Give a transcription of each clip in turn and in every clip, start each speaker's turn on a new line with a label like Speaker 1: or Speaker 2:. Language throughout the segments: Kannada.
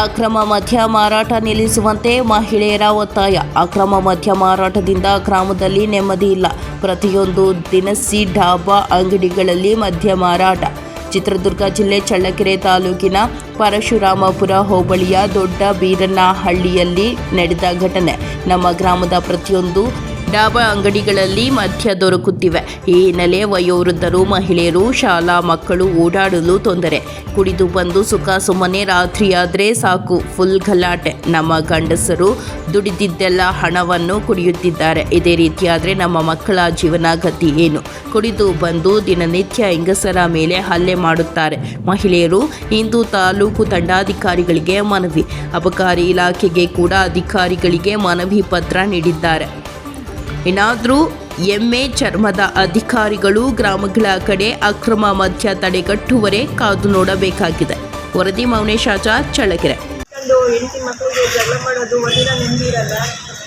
Speaker 1: ಅಕ್ರಮ ಮದ್ಯ ಮಾರಾಟ ನಿಲ್ಲಿಸುವಂತೆ ಮಹಿಳೆಯರ ಒತ್ತಾಯ. ಅಕ್ರಮ ಮದ್ಯ ಮಾರಾಟದಿಂದ ಗ್ರಾಮದಲ್ಲಿ ನೆಮ್ಮದಿ ಇಲ್ಲ. ಪ್ರತಿಯೊಂದು ದಿನಸಿ ಡಾಬಾ ಅಂಗಡಿಗಳಲ್ಲಿ ಮದ್ಯ ಮಾರಾಟ. ಚಿತ್ರದುರ್ಗ ಜಿಲ್ಲೆ ಚಳ್ಳಕೆರೆ ತಾಲೂಕಿನ ಪರಶುರಾಮಪುರ ಹೋಬಳಿಯ ದೊಡ್ಡ ಬೀರನಹಳ್ಳಿಯಲ್ಲಿ ನಡೆದ ಘಟನೆ. ನಮ್ಮ ಗ್ರಾಮದ ಪ್ರತಿಯೊಂದು ಡಾಬಾ ಅಂಗಡಿಗಳಲ್ಲಿ ಮದ್ಯ ದೊರಕುತ್ತಿವೆ. ಈ ಹಿನ್ನೆಲೆ ವಯೋವೃದ್ಧರು, ಮಹಿಳೆಯರು, ಶಾಲಾ ಮಕ್ಕಳು ಓಡಾಡಲು ತೊಂದರೆ. ಕುಡಿದು ಬಂದು ಸುಖ ಸುಮ್ಮನೆ ರಾತ್ರಿಯಾದರೆ ಸಾಕು. ಫುಲ್ ಗಲಾಟೆ. ನಮ್ಮ ಗಂಡಸರು ದುಡಿದಿದ್ದೆಲ್ಲ ಹಣವನ್ನು ಕುಡಿಯುತ್ತಿದ್ದಾರೆ. ಇದೇ ರೀತಿಯಾದರೆ ನಮ್ಮ ಮಕ್ಕಳ ಜೀವನ ಗತಿ ಏನು? ಕುಡಿದು ಬಂದು ದಿನನಿತ್ಯ ಹೆಂಗಸರ ಮೇಲೆ ಹಲ್ಲೆ ಮಾಡುತ್ತಾರೆ. ಮಹಿಳೆಯರು, ಇಂದು ತಾಲೂಕು ತಂಡಾಧಿಕಾರಿಗಳಿಗೆ ಮನವಿ. ಅಬಕಾರಿ ಇಲಾಖೆಗೆ ಕೂಡ ಅಧಿಕಾರಿಗಳಿಗೆ ಮನವಿ ಪತ್ರ ನೀಡಿದ್ದಾರೆ. ಏನಾದರೂ ಎಮ್ಮೆ ಚರ್ಮದ ಅಧಿಕಾರಿಗಳು ಗ್ರಾಮಗಳ ಕಡೆ ಅಕ್ರಮ ಮದ್ಯ ತಡೆಗಟ್ಟುವರೆ ಕಾದು ನೋಡಬೇಕಾಗಿದೆ. ವರದಿ ಮೌನೇಶ್ ಆಚಾರ್ ಚಳ್ಳಕೆರೆ.
Speaker 2: ಹೆಂಡತಿ ಮಕ್ಕಳಿಗೆ ಜಗಳ ಮಾಡೋದು ಒಳ್ಳೆಯ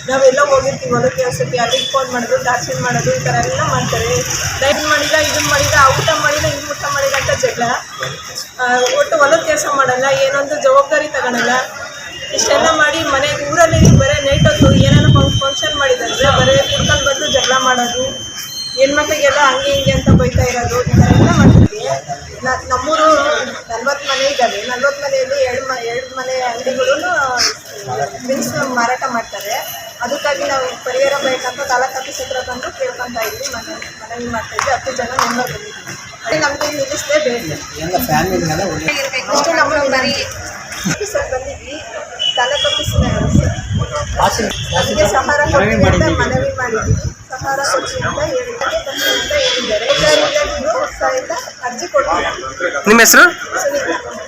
Speaker 2: ನಾವೆಲ್ಲ ಹೋಗಿರ್ತೀವಿ ಹೊಲ ಕೆಲಸಕ್ಕೆ ಅಲ್ಲಿಗೆ ಫೋನ್ ಮಾಡೋದು ಟಾರ್ಚರ್ ಮಾಡೋದು, ಈ ಥರ ಎಲ್ಲ ಮಾಡ್ತಾರೆ. ಲೈಟ್ ಮಾಡಿದ ಇದನ್ನ ಮಾಡಿದ, ಊಟ ಮಾಡಿದ ಇದು ಊಟ ಮಾಡಿದ ಅಂತ ಜಗಳ. ಒಟ್ಟು ಹೊಲದ ಕೆಲಸ ಮಾಡಲ್ಲ ಏನೊಂದು ಜವಾಬ್ದಾರಿ ತಗೊಳಲ್ಲ. ಇಷ್ಟೆಲ್ಲ ಮಾಡಿ ಮನೆ ಊರಲ್ಲಿ ಬರೀ ನೈಟ್ ಹೊತ್ತು ಏನಾರ ಫಂಕ್ಷನ್ ಮಾಡಿದ್ರೆ ಬರೀ ಮಾಡೋದು. ಹೆಣ್ಮಕ್ಳಿಗೆಲ್ಲ ಹಂಗೆ ಹಿಂಗೆ ಅಂತ ಬೈತಾ ಇರೋದು ಈ ಥರ ಎಲ್ಲ ಮಾಡ್ತೀವಿ. ನ- ನಮ್ಮೂರು ನಲ್ವತ್ತು ಮನೆ ಇದ್ದಾವೆ. ನಲ್ವತ್ತು ಮನೆಯಲ್ಲಿ ಎರಡು ಮ ಎರಡು ಮನೆ ಅಂಗಡಿಗಳು ಡ್ರಿಂಕ್ಸ್ ಮಾರಾಟ ಮಾಡ್ತಾರೆ. ಅದಕ್ಕಾಗಿ ನಾವು ಪರಿಹಾರ ಬೇಕಂತ ತಾಲೂಕು ಆಫೀಸ್ ಹತ್ರ ಬಂದು ಕೇಳ್ಕೊತಾ ಇದ್ವಿ ಮನೆ ಮನವಿ ಮಾಡ್ತಾ ಇದ್ವಿ ಹತ್ತು ಜನ ಮೆಂಬರ್ ಬಂದಿದ್ವಿ ಅದೇ ನಮಗೆ
Speaker 3: ನಿಲ್ಲಿಸದೆ ಬೇಕು.
Speaker 2: ಅಷ್ಟೇ ನಮ್ಮ ಬರೀ ಆಫೀಸಲ್ಲಿ ಬಂದಿದ್ವಿ. ತಾಲೂಕು ಆಫೀಸಿನ ಸಹಾರ ಕೊಡ್ತೀವಿ ಮನವಿ ಮಾಡಿದ್ವಿ ಸಹಾರ ಕೊಡ್ತೀವಿ ಅಂತ ಹೇಳಿದ್ದಾರೆ. ಅಂತ ಹೇಳಿದ್ದಾರೆ ಎಲ್ಲರಿಗೂ ಸಹಿತ ಅರ್ಜಿ ಕೊಡ್ತೀವಿ
Speaker 4: ನಿಮ್ಮ ಹೆಸರು?
Speaker 2: ಸುನೀತಾ.